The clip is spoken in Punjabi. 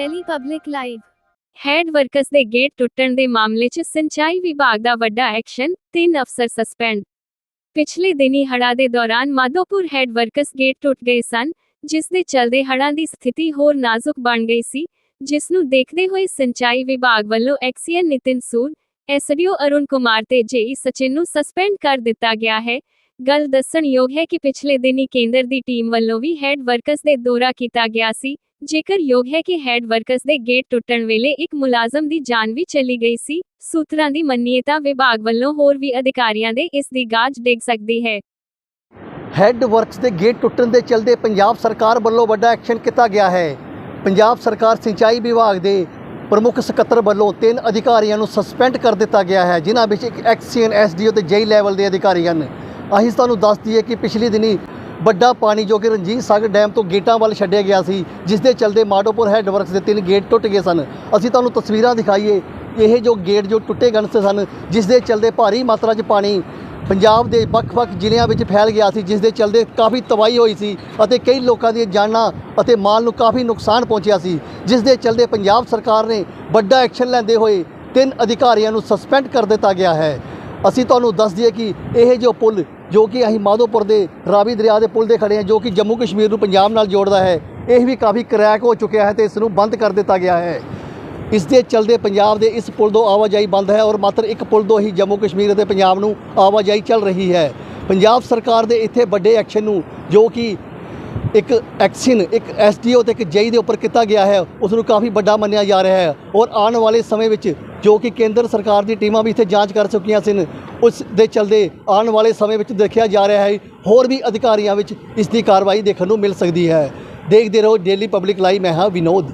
Daily public live. Head works ਦੇ ਗੇਟ ਟੁੱਟਣ ਦੇ ਮਾਮਲੇ 'ਚ ਸਿੰਚਾਈ ਵਿਭਾਗ ਦਾ ਵੱਡਾ ਐਕਸ਼ਨ, ਤਿੰਨ ਅਫਸਰ ਸਸਪੈਂਡ। ਪਿਛਲੇ ਦਿਨੀ ਹੜ੍ਹਾਂ ਦੇ ਦੌਰਾਨ ਮਾਧੋਪੁਰ ਹੈਡ ਵਰਕਸ ਗੇਟ ਟੁੱਟ ਗਏ ਸਨ, ਜਿਸ ਦੇ ਚਲਦੇ ਹੜ੍ਹਾਂ ਦੀ ਸਥਿਤੀ ਹੋਰ ਨਾਜ਼ੁਕ ਬਣ ਗਈ ਸੀ, ਜਿਸ ਨੂੰ ਦੇਖਦੇ ਹੋਏ ਸਿੰਚਾਈ ਵਿਭਾਗ ਵੱਲੋਂ ਐਕਸੀਐਨ ਨਿਤਿਨ ਸੂਦ ਐਸਡੀਓ ਅਰੁਣ ਕੁਮਾਰ ਤੇ ਜੇਈ ਸਚਿਨ ਨੂੰ ਸਸਪੈਂਡ ਕਰ ਦਿੱਤਾ ਗਿਆ ਹੈ ਗੱਲ ਦੱਸਣਯੋਗ ਹੈ ਕਿ ਪਿਛਲੇ ਦਿਨੀ ਕੇਂਦਰ ਦੀ ਟੀਮ ਵੱਲੋਂ ਵੀ ਹੈਡ ਵਰਕਸ ਦੇ ਦੌਰਾ ਕੀਤਾ ਗਿਆ ਸੀ। ਜੇਕਰ ਯੋਗ ਹੈ ਕਿ ਹੈਡ ਵਰਕਸ ਦੇ ਗੇਟ ਟੁੱਟਣ ਵੇਲੇ ਇੱਕ ਮੁਲਾਜ਼ਮ ਦੀ ਜਾਨ ਵੀ ਚਲੀ ਗਈ ਸੀ, ਸੂਤਰਾਂ ਦੀ ਮੰਨੀਏ ਤਾਂ ਵਿਭਾਗ ਵੱਲੋਂ ਹੋਰ ਵੀ ਅਧਿਕਾਰੀਆਂ ਦੇ ਇਸ ਦੀ ਗਾਜ ਡਿੱਗ ਸਕਦੀ ਹੈ। ਹੈੱਡ ਵਰਕਸ ਦੇ ਗੇਟ ਟੁੱਟਣ ਦੇ ਚਲਦੇ ਪੰਜਾਬ ਸਰਕਾਰ ਵੱਲੋਂ ਵੱਡਾ ਐਕਸ਼ਨ ਕੀਤਾ ਗਿਆ ਹੈ। ਪੰਜਾਬ ਸਰਕਾਰ ਸਿੰਚਾਈ ਵਿਭਾਗ ਦੇ ਪ੍ਰਮੁੱਖ ਸਕੱਤਰ ਵੱਲੋਂ ਤਿੰਨ ਅਧਿਕਾਰੀਆਂ ਨੂੰ ਸਸਪੈਂਡ ਕਰ ਦਿੱਤਾ ਗਿਆ ਹੈ, ਜਿਨ੍ਹਾਂ ਵਿੱਚ ਇੱਕ ਐਕਸੀਐਨ ਐਸਡੀਓ ਤੇ ਜੇਈ ਲੈਵਲ ਦੇ ਅਧਿਕਾਰੀ ਹਨ। ਅਸੀਂ ਤੁਹਾਨੂੰ ਦੱਸ ਦਈਏ ਕਿ ਪਿਛਲੇ ਦਿਨੀ ਵੱਡਾ ਪਾਣੀ ਜੋ ਕਿ ਰਣਜੀਤ ਸਾਗਰ ਡੈਮ ਤੋਂ ਗੇਟਾਂ ਵੱਲ ਛੱਡਿਆ ਗਿਆ ਸੀ, ਜਿਸ ਦੇ ਚਲਦੇ ਮਾਡੋਪੁਰ ਹੈੱਡਵਰਕਸ ਦੇ ਤਿੰਨ ਗੇਟ ਟੁੱਟ ਗਏ ਸਨ। ਅਸੀਂ ਤੁਹਾਨੂੰ ਤਸਵੀਰਾਂ ਦਿਖਾਈਏ। ਇਹ ਜੋ ਗੇਟ ਜੋ ਟੁੱਟੇ ਗਣਸ ਸਨ, ਜਿਸ ਦੇ ਚਲਦੇ ਭਾਰੀ ਮਾਤਰਾ 'ਚ ਪਾਣੀ ਪੰਜਾਬ ਦੇ ਵੱਖ-ਵੱਖ ਜ਼ਿਲ੍ਹਿਆਂ ਵਿੱਚ ਫੈਲ ਗਿਆ ਸੀ, ਜਿਸ ਦੇ ਚਲਦੇ ਕਾਫੀ ਤਬਾਹੀ ਹੋਈ ਸੀ ਅਤੇ ਕਈ ਲੋਕਾਂ ਦੀਆਂ ਜਾਨਾਂ ਅਤੇ ਮਾਲ ਨੂੰ ਕਾਫੀ ਨੁਕਸਾਨ ਪਹੁੰਚਿਆ ਸੀ, ਜਿਸ ਦੇ ਚਲਦੇ ਪੰਜਾਬ ਸਰਕਾਰ ਨੇ ਵੱਡਾ ਐਕਸ਼ਨ ਲੈਂਦੇ ਹੋਏ ਤਿੰਨ ਅਧਿਕਾਰੀਆਂ ਨੂੰ ਸਸਪੈਂਡ ਕਰ ਦਿੱਤਾ ਗਿਆ ਹੈ। ਅਸੀਂ ਤੁਹਾਨੂੰ ਦੱਸ ਦਈਏ ਕਿ ਇਹ ਜੋ ਪੁਲ, ਜੋ ਕਿ ਅਸੀਂ ਮਾਧੋਪੁਰ ਦੇ ਰਾਵੀ ਦਰਿਆ ਦੇ ਪੁਲ ਦੇ ਖੜੇ ਹਾਂ, ਜੋ ਕਿ ਜੰਮੂ ਕਸ਼ਮੀਰ ਨੂੰ ਪੰਜਾਬ ਨਾਲ ਜੋੜਦਾ ਹੈ, ਇਹ ਵੀ ਕਾਫੀ ਕਰੈਕ ਹੋ ਚੁੱਕਿਆ ਹੈ ਤੇ ਇਸ ਨੂੰ ਬੰਦ ਕਰ ਦਿੱਤਾ ਗਿਆ ਹੈ। ਇਸ ਦੇ ਚਲਦੇ ਪੰਜਾਬ ਦੇ ਇਸ ਪੁਲ ਤੋਂ ਆਵਾਜਾਈ ਬੰਦ ਹੈ ਔਰ ਮਾਤਰ ਇੱਕ ਪੁਲ ਤੋਂ ਹੀ ਜੰਮੂ ਕਸ਼ਮੀਰ ਅਤੇ ਪੰਜਾਬ ਨੂੰ ਆਵਾਜਾਈ ਚੱਲ ਰਹੀ ਹੈ। ਪੰਜਾਬ ਸਰਕਾਰ ਦੇ ਇੱਥੇ ਵੱਡੇ ਐਕਸ਼ਨ ਨੂੰ ਜੋ ਕਿ ਇੱਕ ਐਕਸ਼ਨ ਇੱਕ ਐਸਡੀਓ ਤੇ ਇੱਕ ਜੇਈ ਦੇ ਉੱਪਰ ਕੀਤਾ ਗਿਆ ਹੈ। ਉਸ ਨੂੰ ਕਾਫੀ ਵੱਡਾ ਮੰਨਿਆ ਜਾ ਰਿਹਾ ਹੈ। ਔਰ ਆਉਣ ਵਾਲੇ ਸਮੇਂ ਵਿੱਚ ਜੋ ਕਿ ਕੇਂਦਰ ਸਰਕਾਰ ਦੀ ਟੀਮਾਂ ਵੀ ਇੱਥੇ ਜਾਂਚ ਕਰ ਚੁੱਕੀਆਂ ਸਨ, ਉਸ ਦੇ ਚਲਦੇ ਆਉਣ ਵਾਲੇ ਸਮੇਂ ਵਿੱਚ ਦੇਖਿਆ ਜਾ ਰਿਹਾ ਹੈ। ਹੋਰ ਵੀ ਅਧਿਕਾਰੀਆਂ ਵਿੱਚ ਇਸ ਦੀ ਕਾਰਵਾਈ ਦੇਖਣ ਨੂੰ ਮਿਲ ਸਕਦੀ ਹੈ। ਦੇਖਦੇ ਰਹੋ ਡੇਲੀ ਪਬਲਿਕ ਲਾਈਵ ਮੈਂ ਹਾਂ ਵਿਨੋਦ।